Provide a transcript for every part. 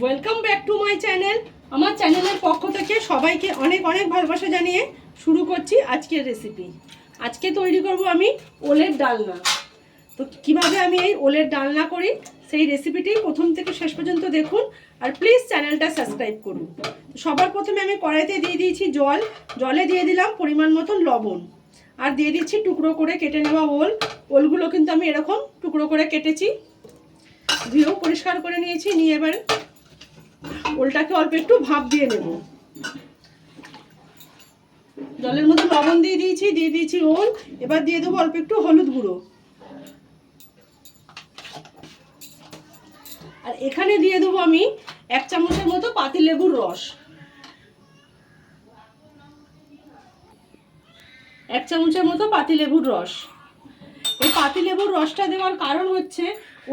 Welcome back to my channel আমার চ্যানেলের পক্ষ থেকে সবাইকে অনেক অনেক ভালোবাসা জানিয়ে শুরু করছি আজকের রেসিপি আজকে তৈরি করব আমি ওলের ডালনা। তো কীভাবে আমি এই ওলের ডালনা করি, সেই রেসিপিটি প্রথম থেকে শেষ পর্যন্ত দেখুন আর প্লিজ চ্যানেলটা সাবস্ক্রাইব করুন। সবার প্রথমে আমি কড়াইতে দিয়ে দিয়েছি জল। জলে দিয়ে দিলাম পরিমাণ মতন লবণ। আর দিয়ে দিচ্ছি টুকরো করে কেটে নেওয়া ওল। ওলগুলো কিন্তু আমি এরকম টুকরো করে কেটেছি। ধুয়েও পরিষ্কার করে নিয়েছি। নিয়ে এবার ওলটাকে অল্প একটু ভাপ দিয়ে নেব। জলের মধ্যে লবণ দিয়ে দিয়েছি দিয়ে দিয়েছি ওল। এবার দিয়ে দেবো অল্প একটু হলুদ গুঁড়ো। আর এখানে দিয়ে দেবো আমি এক চামচের মতো পাতি লেবুর রস। এক চামচের মতো পাতি লেবুর রস। এই পাতি লেবুর রসটা দেওয়ার কারণ হচ্ছে,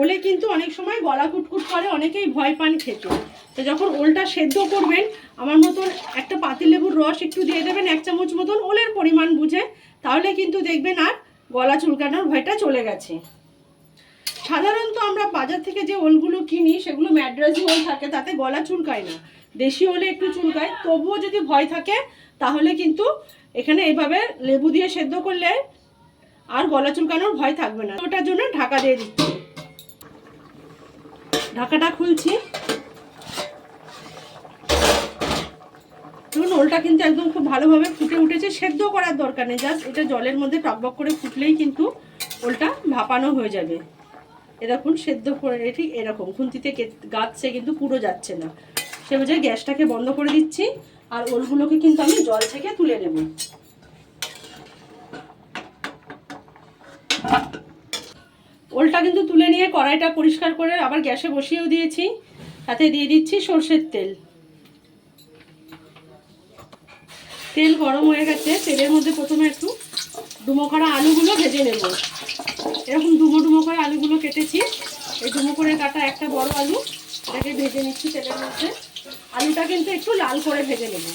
ওলে কিন্তু অনেক সময় গলা কুটকুট করে, অনেকেই ভয় পান খেতে। তো যখন ওলটা সেদ্ধ করবেন, আমার মতন একটা পাতি লেবুর রস একটু দিয়ে দেবেন, এক চামচ মতন ওলের পরিমাণ বুঝে, তাহলে কিন্তু দেখবেন আর গলা চুলকানোর ভয়টা চলে গেছে। সাধারণত আমরা বাজার থেকে যে ওলগুলো কিনি, সেগুলো ম্যাড্রাসি ওল থাকে, তাতে গলা চুলকায় না। দেশি ওলে একটু চুলকায়, তবুও যদি ভয় থাকে, তাহলে কিন্তু এখানে এইভাবে লেবু দিয়ে সেদ্ধ করলে আর গলা চুলকানোর ভয় থাকবে না। ওটার জন্য ঢাকা দিয়ে দিচ্ছি। ঢাকাটা খুলছি। ধরুন ওলটা কিন্তু একদম খুব ভালোভাবে ফুটে উঠেছে। সেদ্ধ করার দরকার নেই, জাস্ট এটা জলের মধ্যে টকবক করে ফুটলেই কিন্তু ওলটা ভাপানো হয়ে যাবে। এরকম সেদ্ধ করে ঠিক এরকম। খুন্তিতে গাচ্ছে কিন্তু পুরো যাচ্ছে না। সে বুঝে গ্যাসটাকে বন্ধ করে দিচ্ছি, আর ওলগুলোকে কিন্তু আমি জল থেকে তুলে নেব। ওলটা কিন্তু তুলে নিয়ে কড়াইটা পরিষ্কার করে আবার গ্যাসে বসিয়েও দিয়েছি। তাতে দিয়ে দিচ্ছি সর্ষের তেল। তেল গরম হয়ে গেছে, তেলের মধ্যে প্রথমে একটু ডুমো করা আলুগুলো ভেজে নেব। এরকম ডুমো ডুমো করে আলুগুলো কেটেছি। এই ডুমো করে কাটা একটা বড় আলু, এটাকে ভেজে নিচ্ছি তেলের মধ্যে। আলুটা কিন্তু একটু লাল করে ভেজে নেব।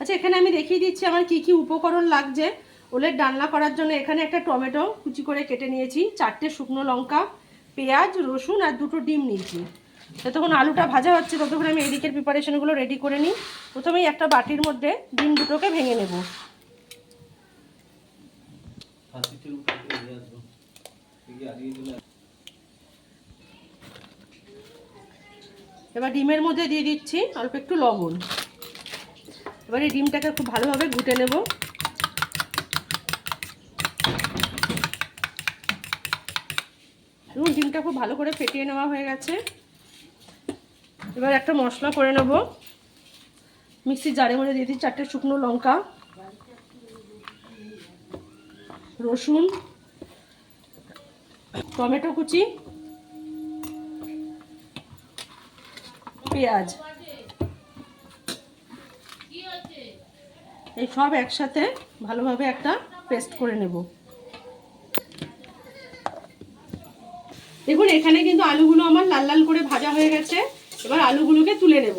আচ্ছা এখানে আমি দেখিয়ে দিচ্ছি আমার কি কি উপকরণ লাগছে। ওলের ডালনা করার জন্য এখানে একটা টমেটো কুচি করে কেটে নিয়েছি, চারটে শুকনো লঙ্কা, পেঁয়াজ, রসুন আর দুটো ডিম নিয়েছি। যতক্ষণ আলুটা ভাজা হচ্ছে ততক্ষণ আমি এদিকের প্রিপারেশনগুলো রেডি করে নিই। প্রথমেই একটা বাটির মধ্যে ডিম দুটোকে ভেঙে নেব। এবার ডিমের মধ্যে দিয়ে দিচ্ছি অল্প একটু লবণ। এবার এই ডিমটাকে খুব ভালোভাবে ঘুটে নেব। ডিমটা খুব ভালো করে ফেটিয়ে নেওয়া হয়ে গেছে। এবার একটা মশলা করে নেব। মিক্সির জারের মধ্যে দিয়ে দিই চারটে শুকনো লঙ্কা, রসুন, টমেটো কুচি, পেঁয়াজ। এই সব একসাথে ভালোভাবে একটা পেস্ট করে নেব। দেখুন, এখানে কিন্তু আলুগুলো আমার লাল লাল করে ভাজা হয়ে গেছে। এবার আলুগুলোকে তুলে নেব।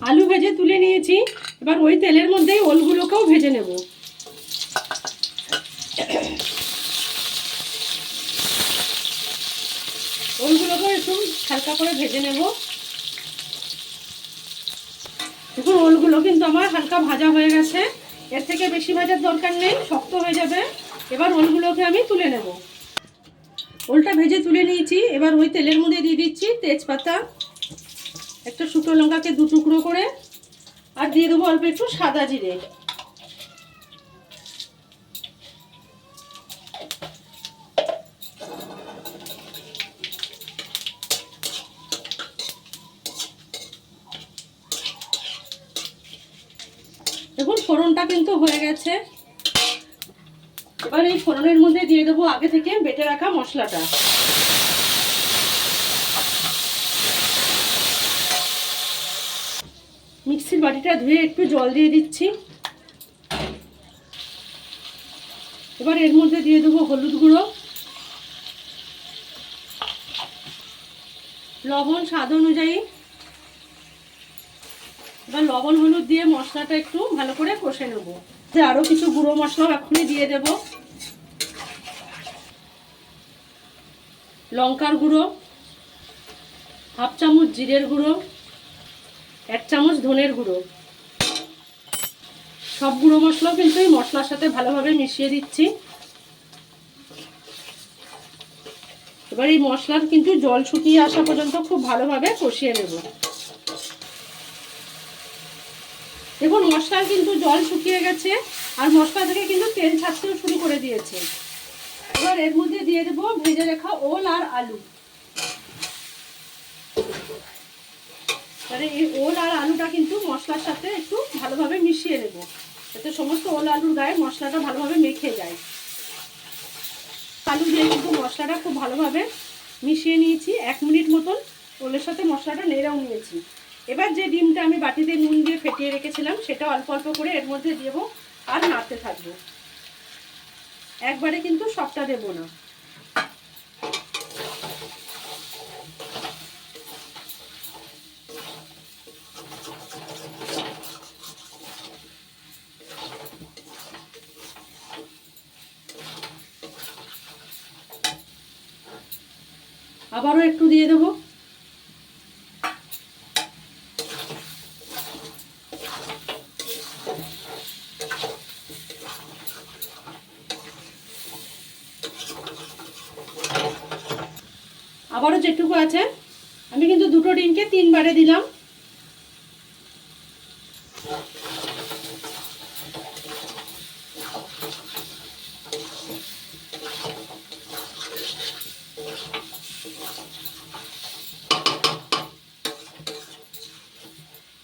আলু ভেজে তুলে নিয়েছি। এবার ওই তেলের মধ্যেই ওলগুলোকেও ভেজে নেব। ওলগুলোকেও একটু হালকা করে ভেজে নেব। দেখুন, ওলগুলো কিন্তু আমার হালকা ভাজা হয়ে গেছে। এর থেকে বেশি ভাজার দরকার নেই, শক্ত হয়ে যাবে। এবার ওলগুলোকে আমি তুলে নেব। ওলটা ভেজে তুলে নিয়েছি। এবার ওই তেলের মধ্যে দিয়ে দিচ্ছি তেজপাতা, একটা শুকনো লঙ্কাকে দু টুকরো করে, আর দিয়ে দেবো অল্প একটু সাদা জিরে। দেখুন ফোড়নটা কিন্তু হয়ে গেছে। এবার এই ফোড়নের মধ্যে দিয়ে দেবো আগে থেকে বেটে রাখা মশলাটা। মিক্সির বাটিটা ধুয়ে একটু জল দিয়ে দিচ্ছি। এবার এর মধ্যে দিয়ে দেবো হলুদ গুঁড়ো। লবণ স্বাদ অনুযায়ী। এবার লবণ হলুদ দিয়ে মশলাটা একটু ভালো করে কষে নেব। আরও কিছু গুঁড়ো মশলাও এখনই দিয়ে দেব। লঙ্কার গুঁড়ো, হাফ চামচ জিরের গুঁড়ো, এক চামচ ধনের গুঁড়ো। সব গুঁড়ো মশলাও কিন্তু এই মশলার সাথে ভালোভাবে মিশিয়ে দিচ্ছি। এবার এই মশলার কিন্তু জল শুকিয়ে আসা পর্যন্ত খুব ভালোভাবে কষিয়ে নেব। দেখুন, মশলার কিন্তু জল শুকিয়ে গেছে আর মশলা থেকে কিন্তু তেল ছাড়তেও শুরু করে দিয়েছে। এবার এর মধ্যে দিয়ে দেবো ভেজে রাখা ওল আর আলু। এবারে এই ওল আর আলুটা কিন্তু মশলার সাথে একটু ভালোভাবে মিশিয়ে নেব, যাতে সমস্ত ওল আলুর গায়ে মশলাটা ভালোভাবে মেখে যায়। আলু দিয়ে কিন্তু মশলাটা খুব ভালোভাবে মিশিয়ে নিয়েছি, এক মিনিট মতন ওলের সাথে মশলাটা নেড়েও নিয়েছি। এবার যে ডিমটা আমি বাটিতে নুন দিয়ে ফেটিয়ে রেখেছিলাম, সেটা অল্প অল্প করে এর মধ্যে দেবো আর নাড়তে থাকব। একবারে কিন্তু সবটা দেবো না। আবারও একটু দিয়ে দেবো। আবারও যেটুকু আছে, আমি কিন্তু দুটো ডিমকে তিনবারে দিলাম।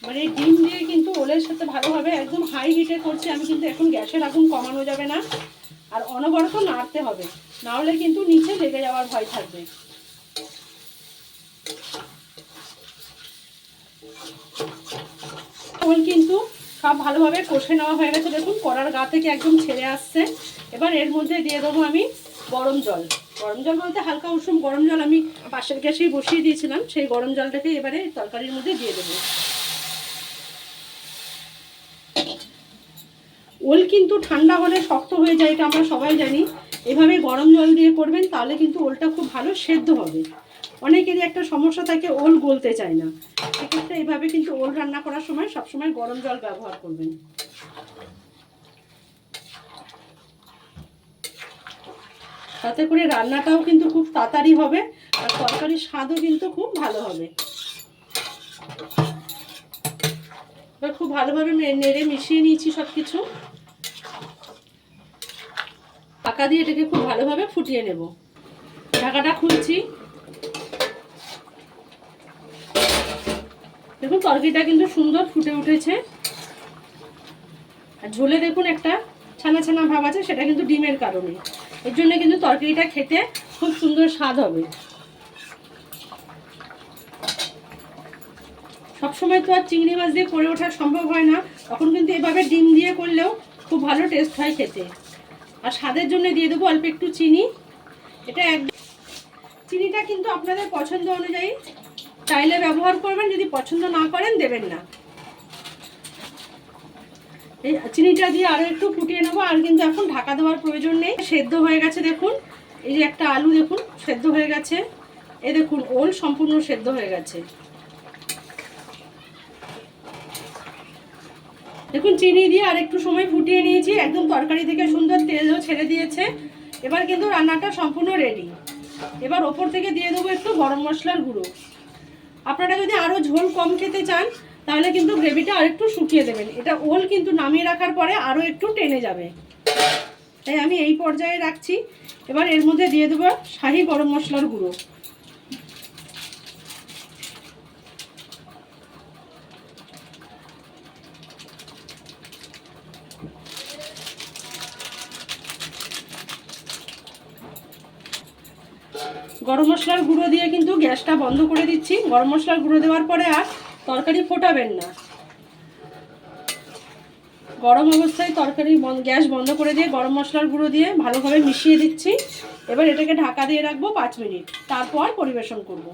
মানে ডিম দিয়ে কিন্তু ওলের সাথে ভালোভাবে একদম হাই হিটে করছি, আমি কিন্তু এখন গ্যাসের আগুন কমানো যাবে না। আর অনবরত নাড়তে হবে না হলে কিন্তু নিচে লেগে যাওয়ার ভয় থাকবে। ওল কিন্তু সব ভালোভাবে কষে নেওয়া হয়ে গেছে। দেখুন, কড়ার গা থেকে একদম ছেড়ে আসছে। এবার এর মধ্যে দিয়ে দেবো আমি গরম জল। গরম জল বলতে হালকা উষুম গরম জল আমি পাশের গ্যাসেই বসিয়ে দিয়েছিলাম। সেই গরম জলটাকে এবারে তরকারির মধ্যে দিয়ে দেবো। ওল কিন্তু ঠান্ডা হলে শক্ত হয়ে যায়, এটা আমরা সবাই জানি। এভাবে গরম জল দিয়ে করবেন, তাহলে কিন্তু ওলটা খুব ভালো সেদ্ধ হবে। অনেকেরই একটা সমস্যা থাকে, ওল গলতে চায় না। সেক্ষেত্রে এইভাবে কিন্তু ওল রান্না করার সময় সবসময় গরম জল ব্যবহার করবেন। তাতে করে রান্নাটাও কিন্তু খুব তাড়াতাড়ি হবে, আর তরকারির স্বাদও কিন্তু খুব ভালো হবে। এবার খুব ভালোভাবে নেড়ে মিশিয়ে নিয়েছি সব কিছু পাকা দিয়ে এটাকে খুব ভালোভাবে ফুটিয়ে নেব। ঢাকাটা খুলছি দেখুন তরকারিটা কিন্তু সুন্দর ফুটে উঠেছে। আর ঝোলে দেখুন একটা ছানা ছানা ভাব আছে, সেটা কিন্তু ডিমের কারণে। এর জন্য কিন্তু তরকারিটা খেতে খুব সুন্দর স্বাদ হবে। সবসময় তো আর চিংড়ি মাছ দিয়ে করে ওঠা সম্ভব হয় না। তখন কিন্তু এভাবে ডিম দিয়ে করলেও খুব ভালো টেস্ট হয় খেতে। আর স্বাদের জন্য দিয়ে দেবো অল্প একটু চিনি। এটা এক চিনিটা কিন্তু আপনাদের পছন্দ অনুযায়ী চাইলে ব্যবহার করবেন, যদি পছন্দ না করেন দেবেন না। এই চিনিটা দিয়ে আরও একটু ফুটিয়ে নেব, আর কিন্তু এখন ঢাকা দেওয়ার প্রয়োজন নেই। সেদ্ধ হয়ে গেছে দেখুন, এই যে একটা আলু দেখুন, সেদ্ধ হয়ে গেছে। এ দেখুন, ওল সম্পূর্ণ সেদ্ধ হয়ে গেছে। দেখুন, চিনি দিয়ে আর একটু সময় ফুটিয়ে নিয়েছি, একদম তরকারি থেকে সুন্দর তেলও ছেড়ে দিয়েছে। এবার কিন্তু রান্নাটা সম্পূর্ণ রেডি এবার ওপর থেকে দিয়ে দেবো একটু গরম মশলার গুঁড়ো। আপনারা যদি আরও ঝোল কম খেতে চান, তাহলে কিন্তু গ্রেভিটা আর একটু শুকিয়ে দেবেন। এটা ওল কিন্তু নামিয়ে রাখার পরে আরও একটু টেনে যাবে। তাই আমি এই পর্যায়ে রাখছি। এবার এর মধ্যে দিয়ে দেবো শাহি গরম মশলার গুঁড়ো। গরম মশলার গুঁড়ো দিয়ে কিন্তু গ্যাসটা বন্ধ করে দিচ্ছি। গরম মশলার গুঁড়ো দেওয়ার পরে আর তরকারি ফোটাবেন না। গরম অবস্থায় তরকারি গ্যাস বন্ধ করে দিয়ে গরম মশলার গুঁড়ো দিয়ে ভালোভাবে মিশিয়ে দিচ্ছি। এবার এটাকে ঢাকা দিয়ে রাখব পাঁচ মিনিট। তারপর পরিবেশন করব।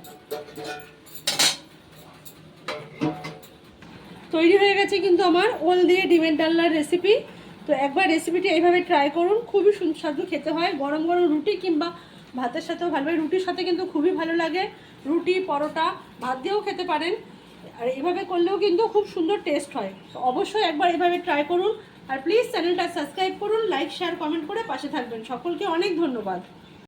তৈরি হয়ে গেছে কিন্তু আমার ওল দিয়ে ডিমের ডালনার রেসিপি তো একবার রেসিপিটি এইভাবে ট্রাই করুন। খুবই সুস্বাদু খেতে হয়। গরম গরম রুটি কিংবা ভাতের সাথেও ভালো লাগে, রুটির সাথে কিন্তু খুবই ভালো লাগে। রুটি, পরোটা, ভাত দিয়েও খেতে পারেন। আর এভাবে করলেও কিন্তু খুব সুন্দর টেস্ট হয়। তো অবশ্যই একবার এভাবে ট্রাই করুন। আর প্লিজ চ্যানেলটা সাবস্ক্রাইব করুন লাইক শেয়ার কমেন্ট করে পাশে থাকবেন। সকলকে অনেক ধন্যবাদ।